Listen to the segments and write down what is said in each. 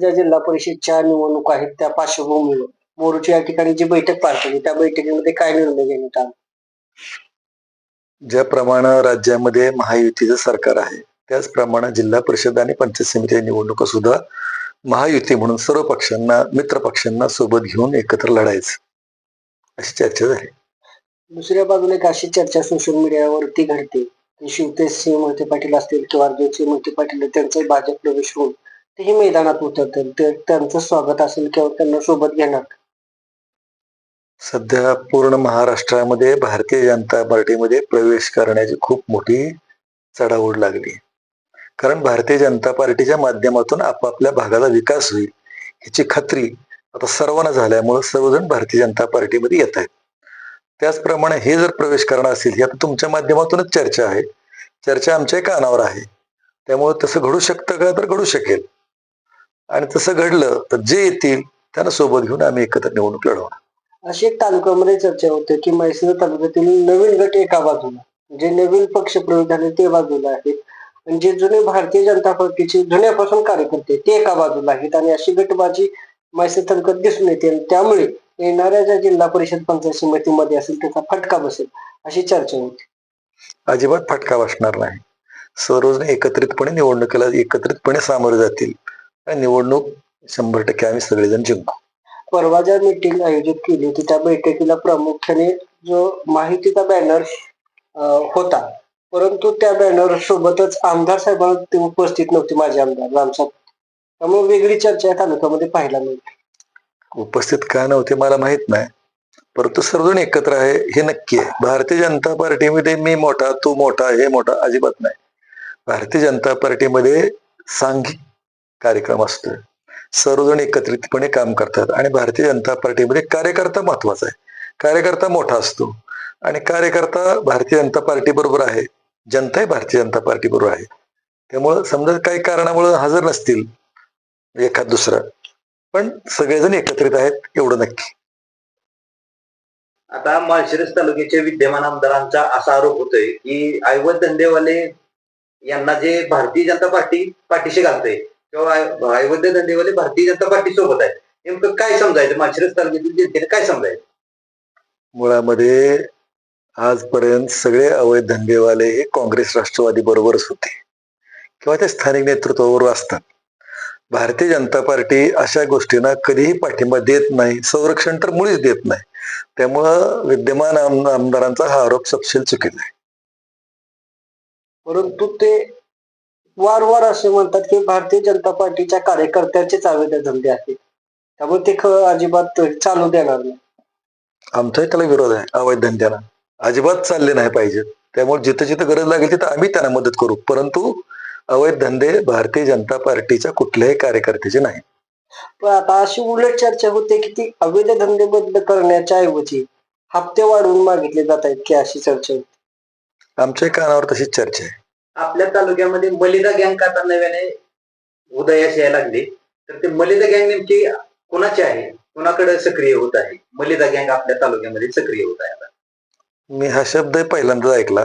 ज्या जिल्हा परिषदच्या निवडणुका आहेत त्या पार्श्वभूमीवर मोरूची या ठिकाणी जी बैठक पार पडली त्या बैठकीमध्ये काय निर्णय घेण्यात आला? ज्याप्रमाणे राज्यामध्ये महायुतीचं सरकार आहे त्याचप्रमाणे जिल्हा परिषद आणि पंचायत समिती निवडणुका सुद्धा महायुती म्हणून सर्व पक्षांना मित्र पक्षांना सोबत घेऊन एकत्र लढायचं. अशी चर्चा झाली. दुसऱ्या बाजूला एक अशी चर्चा सोशल मीडियावरती घडते की शिवतेज सिंह मोहिते पाटील असतील किंवा अर्जुन सिंह मोहिते पाटील त्यांचाही भाजप प्रवेश होऊन तेही मैदानात उतरतील. ते त्यांचं स्वागत असेल किंवा त्यांना सोबत घेणार. सध्या पूर्ण महाराष्ट्रामध्ये भारतीय जनता पार्टीमध्ये प्रवेश करण्याची खूप मोठी चढाओढ लागली. कारण भारतीय जनता पार्टीच्या माध्यमातून आपापल्या भागाचा विकास होईल ह्याची खात्री आता सर्वांना झाल्यामुळे सर्वजण भारतीय जनता पार्टीमध्ये येत आहेत. त्याचप्रमाणे हे जर प्रवेश करणार असेल ही आता तुमच्या माध्यमातूनच चर्चा आहे. चर्चा आमच्या कानावर आहे. त्यामुळे तसं घडू शकतं का? तर घडू शकेल. आणि तसं घडलं तर जे येतील त्यांना सोबत घेऊन आम्ही एकत्र निवडणूक लढवणार. अशी एक तालुक्यामध्ये चर्चा होते की म्हैसूर तालुक्यातील नवीन गट एका बाजूला जे नवीन पक्ष प्रवेश झाले ते बाजूला आहेत. आणि जे जुने भारतीय जनता पार्टीचे जुन्यापासून कार्यकर्ते ते एका बाजूला आहेत आणि अशी गटबाजी म्हैसूर तालुक्यात दिसून येते. आणि त्यामुळे येणाऱ्या ज्या जिल्हा परिषद पंचायत समितीमध्ये असेल त्याचा फटका बसेल अशी चर्चा होती. अजिबात फटका बसणार नाही. सर्वजण एकत्रितपणे निवडणुकीला एकत्रितपणे सामोरे जातील. आणि निवडणूक शंभर टक्के आम्ही सगळेजण जिंकू. परवा ज्या मीटिंग आयोजित केली होती त्या बैठकीला प्रामुख्याने जो माहितीचा बॅनर होता परंतु त्या बॅनर सोबतच आमदार साहेबांना ते उपस्थित नव्हते माझे आमदार रामसाहेब त्यामुळे वेगळी चर्चा या तालुक्यामध्ये पाहायला मिळते. उपस्थित का नव्हते मला माहीत नाही. परंतु सर्वजण एकत्र आहे हे नक्की आहे. भारतीय जनता पार्टीमध्ये मी मोठा तू मोठा हे मोठा अजिबात नाही. भारतीय जनता पार्टीमध्ये सांघिक कार्यक्रम असतोय. सर्वजण एकत्रितपणे काम करतात आणि भारतीय जनता पार्टीमध्ये कार्यकर्ता महत्त्वाचा आहे. कार्यकर्ता मोठा असतो. आणि कार्यकर्ता भारतीय जनता पार्टी बरोबर आहे. जनताही भारतीय जनता पार्टी बरोबर आहे. त्यामुळं समजा काही कारणामुळे हजर नसतील एखाद दुसरं. पण सगळेजण एकत्रित आहेत एवढं नक्की. आता माळशिरस तालुक्याच्या विद्यमान आमदारांचा असा आरोप होतोय की ऐवत धंदेवाले यांना जे भारतीय जनता पार्टी पाठीशी घालतोय किंवा ऐवत धंदेवाले भारतीय जनता पार्टी सोबत आहेत नेमकं काय समजायचं? माळशिरस तालुक्यातील जनतेने काय समजायचं? मुळामध्ये आजपर्यंत सगळे अवैध धंदेवाले हे काँग्रेस राष्ट्रवादी बरोबरच होते. किंवा ते स्थानिक नेतृत्वावर असतात भारतीय जनता पार्टी अशा गोष्टींना कधीही पाठिंबा देत नाही संरक्षण तर मुळीच देत नाही. त्यामुळं विद्यमान आम- आमदारांचा हा आरोप सपशेल चुकीचा आहे. परंतु ते वारंवार असे म्हणतात की भारतीय जनता पार्टीच्या कार्यकर्त्यांचेच अवैध धंदे आहेत. त्यामुळे ते अजिबात चालू देणार नाही. आमचाही त्याला विरोध आहे अवैध धंद्याला. अजिबात चालले नाही पाहिजे. त्यामुळे जिथं जिथं गरज लागेल तिथं आम्ही त्यांना मदत करू. परंतु अवैध धंदे भारतीय जनता पार्टीच्या कुठल्याही कार्यकर्त्याचे नाही. पण आता अशी उलट चर्चा होते की ती अवैध धंदे बंद करण्याच्या ऐवजी हप्ते वाढवून मागितले जात आहेत की अशी चर्चा होती? आमच्याही कानावर तशीच चर्चा आहे. आपल्या तालुक्यामध्ये मलिदा गँग आता नव्याने उदयास यायला लागली? तर ते मलिदा गँग नेमकी कोणाची आहे? कोणाकडे सक्रिय होत आहे? मलिदा गँग आपल्या तालुक्यामध्ये सक्रिय होत आहे आता. मी हा शब्द पहिल्यांदाच ऐकला.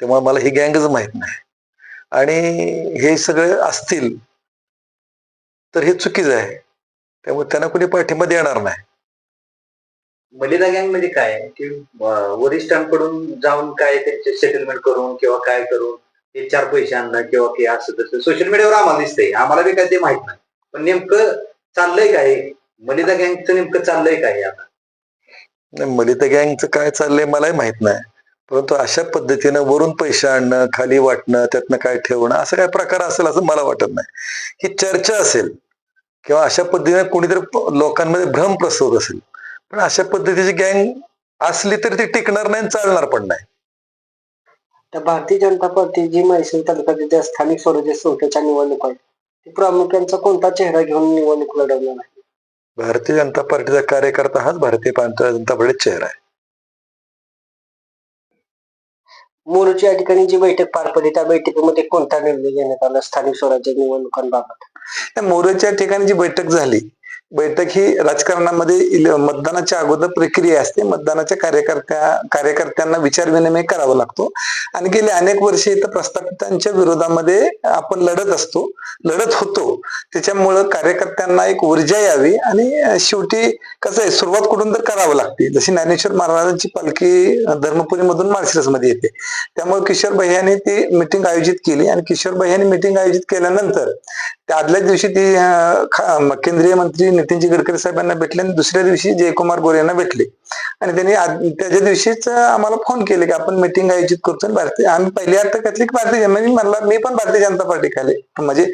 त्यामुळे मला ही गँगच माहीत नाही. आणि हे सगळे असतील तर हे चुकीचं आहे. त्यामुळे त्यांना कुणी पाठिंबा देणार नाही. मलिदा गँग म्हणजे काय? आहे? की वरिष्ठांकडून जाऊन काय त्यांचे सेटलमेंट करून किंवा काय करून ते चार पैसे आणणं किंवा की असं तसं सोशल मीडियावर आम्हाला दिसतंय. आम्हाला बी काय ते माहीत नाही. पण नेमकं चाललंय काय? मलिदा गँगचं नेमकं चाललंय काय आता? नाही, मलिता गँगचं काय चाललंय मलाही माहीत नाही. परंतु अशा पद्धतीनं वरून पैसे आणणं खाली वाटणं त्यातनं काय ठेवणं असं काय प्रकार असेल असं मला वाटत नाही. ही चर्चा असेल किंवा अशा पद्धतीने कोणीतरी लोकांमध्ये भ्रम प्रसवत असेल. पण अशा पद्धतीची गँग असली तरी ती टिकणार नाही चालणार पण नाही. तर भारतीय जनता पार्टी जी म्हैसूर तालुक्यातील स्थानिक स्वराज्य संस्थेच्या निवडणूक आहेत ती प्रामुख्यांचा कोणता चेहरा घेऊन निवडणूक लढवणार आहे? भारतीय जनता पार्टीचा कार्यकर्ता हाच भारतीय जनता पार्टीचा चेहरा आहे. मोरूची या ठिकाणी जी बैठक पार पडली त्या बैठकीमध्ये कोणता निर्णय घेण्यात आला? स्थानिक स्वराज्य निवडणुकांबाबत. मोरेच्या ठिकाणी जी बैठक झाली बैठक ही राजकारणामध्ये मतदानाच्या अगोदर प्रक्रिया असते. मतदानाच्या कार्यकर्त्या कार्यकर्त्यांना विचार विनिमय करावा लागतो. आणि गेले अनेक वर्षे इथं प्रस्थापितांच्या विरोधामध्ये आपण लढत असतो. लढत होतो. त्याच्यामुळं कार्यकर्त्यांना एक ऊर्जा यावी आणि शेवटी कसं आहे सुरुवात कुठून तर करावं लागते. जशी ज्ञानेश्वर महाराजांची पालखी धर्मपुरीमधून माळशिरसमध्ये येते. त्यामुळे किशोर भैयाने ती मिटिंग आयोजित केली आणि किशोर भैयाने मिटिंग आयोजित केल्यानंतर त्या आदल्या दिवशी ती केंद्रीय मंत्री नितीनजी गडकरी साहेबांना भेटले आणि दुसऱ्या दिवशी जयकुमार गोरे यांना भेटले. आणि त्यांनी त्याच्या दिवशीच आम्हाला फोन केले की आपण मिटिंग आयोजित करतो आणि भारतीय आम्ही पहिली आता घातली की भारतीय जन- मी म्हणला मी पण भारतीय जनता पार्टी खाली म्हणजे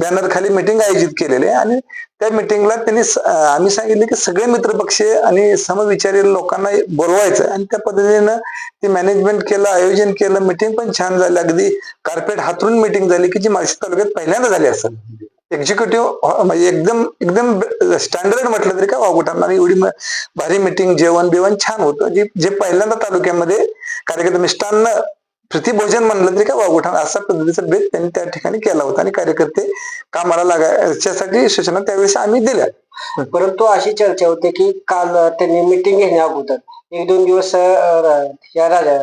बॅनर खाली मिटिंग आयोजित केलेली आणि त्या मिटिंगला त्यांनी आम्ही सांगितले की सगळे मित्रपक्षीय आणि समविचारी लोकांना बोलवायचं आणि त्या पद्धतीनं ते मॅनेजमेंट केलं आयोजन केलं मिटिंग पण छान झाली. अगदी कार्पेट हातरून मिटिंग झाली की जी माळशी तालुक्यात पहिल्यांदा झाली असेल. एक्झिक्युटिव्ह म्हणजे एकदम एकदम स्टँडर्ड म्हटलं तरी का वागुटांना एवढी भारी मिटिंग जेवण बिवण छान होतं. जे जे पहिल्यांदा तालुक्यामध्ये कार्यकर्ते मिष्टान्न प्रतिभोजन म्हणलं तरी का वागुठाण असा पद्धतीचा बेत त्यांनी त्या ठिकाणी केला होता. आणि कार्यकर्ते कामाला लागायच्यासाठी सूचना त्यावेळेस आम्ही दिल्या. परंतु अशी चर्चा होते की काल त्यांनी मिटिंग घेण्या अगोदर एक दोन दिवस या राजा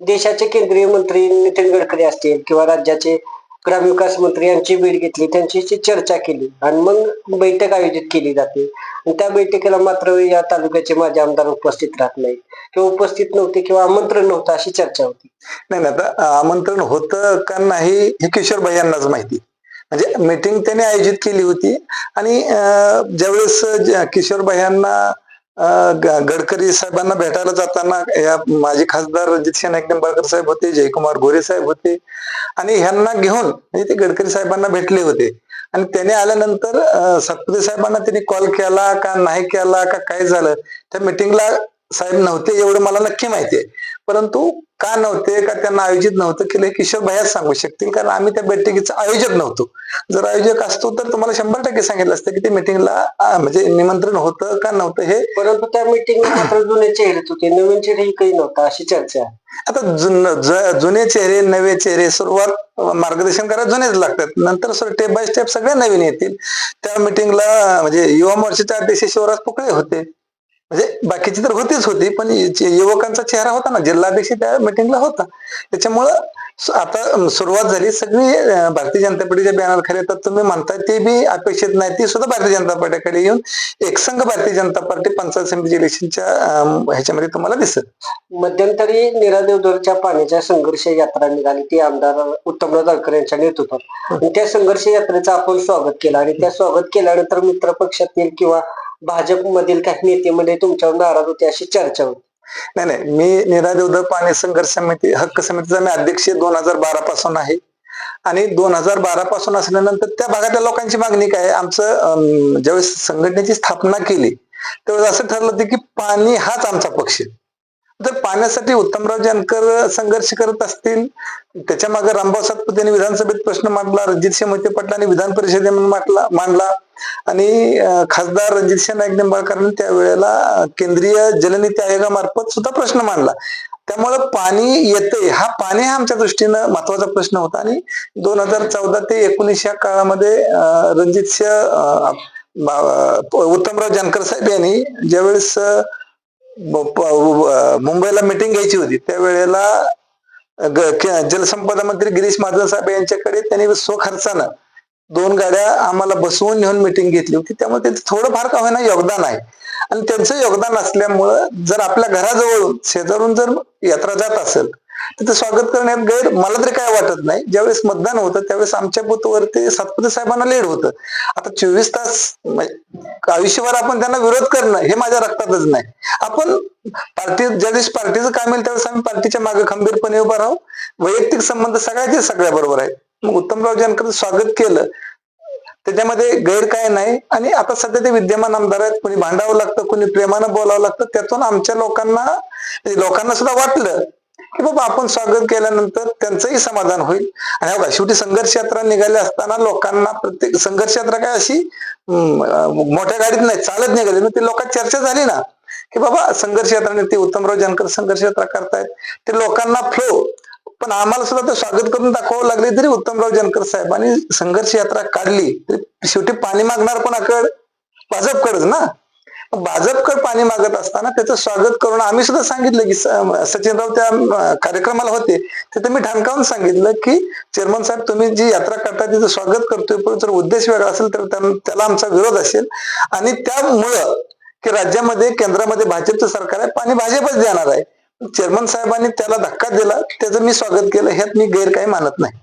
देशाचे केंद्रीय मंत्री नितीन गडकरी असतील किंवा राज्याचे ग्रामविकास मंत्री यांची भेट घेतली त्यांच्याशी चर्चा केली आणि मग बैठक आयोजित केली जाते. आणि त्या बैठकीला मात्र या तालुक्याचे माझे आमदार उपस्थित राहत नाही किंवा उपस्थित नव्हते किंवा आमंत्रण नव्हतं अशी चर्चा होती. नाही नाही आता आमंत्रण होतं का नाही हे किशोर यांनाच माहिती. म्हणजे मीटिंग त्याने आयोजित केली होती. आणि ज्यावेळेस किशोर भाई यांना गडकरी साहेबांना भेटायला जाताना या माजी खासदार रणजित सिंह नाईक निंबाळकर साहेब होते जयकुमार गोरे साहेब होते आणि ह्यांना घेऊन म्हणजे ते गडकरी साहेबांना भेटले होते. आणि त्याने आल्यानंतर अं, साहेबांना त्यांनी कॉल केला का नाही केला का काय झालं? त्या मिटिंगला साहेब नव्हते एवढं मला नक्की माहिती आहे परंतु का नव्हते का त्यांना आयोजित नव्हतं केलं हे किशोर भैयाच सांगू शकतील. कारण आम्ही त्या बैठकीचं आयोजक नव्हतो. जर आयोजक असतो तर तुम्हाला शंभर टक्के सांगितलं असतं की ते मिटिंगला म्हणजे निमंत्रण होतं का नव्हतं हे? परंतु त्या मात्र जुने चेहरेच होते. नवीन चेहरे काही नव्हता अशी चर्चा आता जुन- जुने चेहरे नवे चेहरे सुरुवात मार्गदर्शन करायला जुनेच लागतात. नंतर स्टेप बाय स्टेप सगळे नवीन येतील. त्या मिटिंगला म्हणजे युवा मोर्चाचे अध्यक्ष शिवराज पोकळे होते. म्हणजे बाकीची तर होतीच होती पण युवकांचा चेहरा होता ना जिल्हाध्यक्ष त्या मिटिंगला होता. त्याच्यामुळं आता सुरुवात झाली सगळी भारतीय जनता पार्टीच्या बॅनर खाली. तर तुम्ही म्हणताय ते बी अपेक्षित नाही ती सुद्धा भारतीय जनता पार्टीकडे येऊन एकसंघ भारतीय जनता पार्टी पंचायत समिती इलेक्शनच्या ह्याच्यामध्ये तुम्हाला दिसत मध्यंतरी निरादेवधरच्या पाण्याच्या संघर्ष यात्रा निघाली. ती आमदार उत्तमराव जानकर यांच्या नेतृत्वात. आणि त्या संघर्ष यात्रेचं आपण स्वागत केलं. आणि त्या स्वागत केल्यानंतर मित्र पक्षातील किंवा भाजपमधील काही नेते म्हणजे तुमच्यावर नाराज होते अशी चर्चा होती. नाही नाही. मी निरादेवध पाणी संघर्ष समिती हक्क समितीचा मी अध्यक्ष दोन हजार बारा पासून आहे. आणि दोन हजार बारा पासून असल्यानंतर त्या भागातल्या लोकांची मागणी काय आमचं ज्यावेळेस संघटनेची स्थापना केली त्यावेळेस असं ठरलं होतं की पाणी हाच आमचा पक्ष आहे. जर पाण्यासाठी उत्तमराव जानकर संघर्ष करत असतील त्याच्यामागे रामभाऊ सातपुतेने विधानसभेत प्रश्न मांडला रणजितसिंह मोहिते पाटलांनी विधान परिषदेमध्ये मांडला मांडला. आणि खासदार रणजित सिंह नाईक निंबाळकरांनी त्यावेळेला केंद्रीय जलनीती आयोगामार्फत सुद्धा प्रश्न मांडला. त्यामुळं पाणी येतंय. हा पाणी हा आमच्या दृष्टीनं महत्त्वाचा प्रश्न होता. आणि दोन हजार चौदा ते एकोणीस या काळामध्ये रणजित सिंह उत्तमराव जानकर साहेब यांनी ज्यावेळेस मुंबईला मिटिंग घ्यायची होती. त्यावेळेला जलसंपदा मंत्री गिरीश महाजन साहेब यांच्याकडे त्यांनी स्वखर्चानं दोन गाड्या आम्हाला बसवून नेऊन मिटिंग घेतली होती. त्यामुळे त्यांचं थोडंफार का होईना योगदान आहे. आणि त्यांचं योगदान असल्यामुळं जर आपल्या घराजवळून शेजारून जर यात्रा जात असेल तिथं स्वागत करण्यात गैर मला तरी काय वाटत नाही. ज्यावेळेस मतदान होतं त्यावेळेस आमच्या बुथवरती सातपुते साहेबांना लीड होतं. आता चोवीस तास म्हणजे आयुष्यभर आपण त्यांना विरोध करणं हे माझ्या रक्तातच नाही. आपण पार्टी ज्या दिवशी पार्टीचं काम येईल त्यावेळेस आम्ही पार्टीच्या मागे खंबीरपणे उभा राहू. वैयक्तिक संबंध सगळ्याचे सगळ्या बरोबर आहेत. मग उत्तमराव जानकर स्वागत केलं. त्याच्यामध्ये गैर काय नाही. आणि आता सध्या ते विद्यमान आमदार आहेत. कोणी भांडावं लागतं कोणी प्रेमानं बोलावं लागतं. त्यातून आमच्या लोकांना म्हणजे लोकांना सुद्धा वाटलं की बाबा आपण स्वागत केल्यानंतर त्यांचंही समाधान होईल. आणि हो शेवटी संघर्ष यात्रा निघाली असताना लोकांना प्रत्येक संघर्ष यात्रा काय अशी मोठ्या गाडीत नाही चालत निघाली. ना ती लोकांत चर्चा झाली ना की बाबा संघर्ष यात्रा ते उत्तमराव जानकर संघर्ष यात्रा करतायत. ते लोकांना फ्लो पण आम्हाला सुद्धा ते स्वागत करून दाखवावं लागले तरी उत्तमराव जानकर साहेबांनी संघर्ष यात्रा काढली. तरी शेवटी पाणी मागणार कोणाकड? भाजपकडच ना. भाजपकड पाणी मागत असताना त्याचं स्वागत करून आम्ही सुद्धा सांगितलं की सचिनराव त्या कार्यक्रमाला होते. तिथे मी ठणकावून सांगितलं की चेअरमन साहेब तुम्ही जी यात्रा करता तिचं स्वागत करतोय पण जर उद्देश वेगळा असेल तर त्याला आमचा विरोध असेल. आणि त्यामुळं की राज्यामध्ये केंद्रामध्ये भाजपचं सरकार आहे पाणी भाजपच देणार आहे. चेअरमन साहेबांनी त्याला धक्का दिला त्याचं मी स्वागत केलं ह्यात मी गैर काही मानत नाही.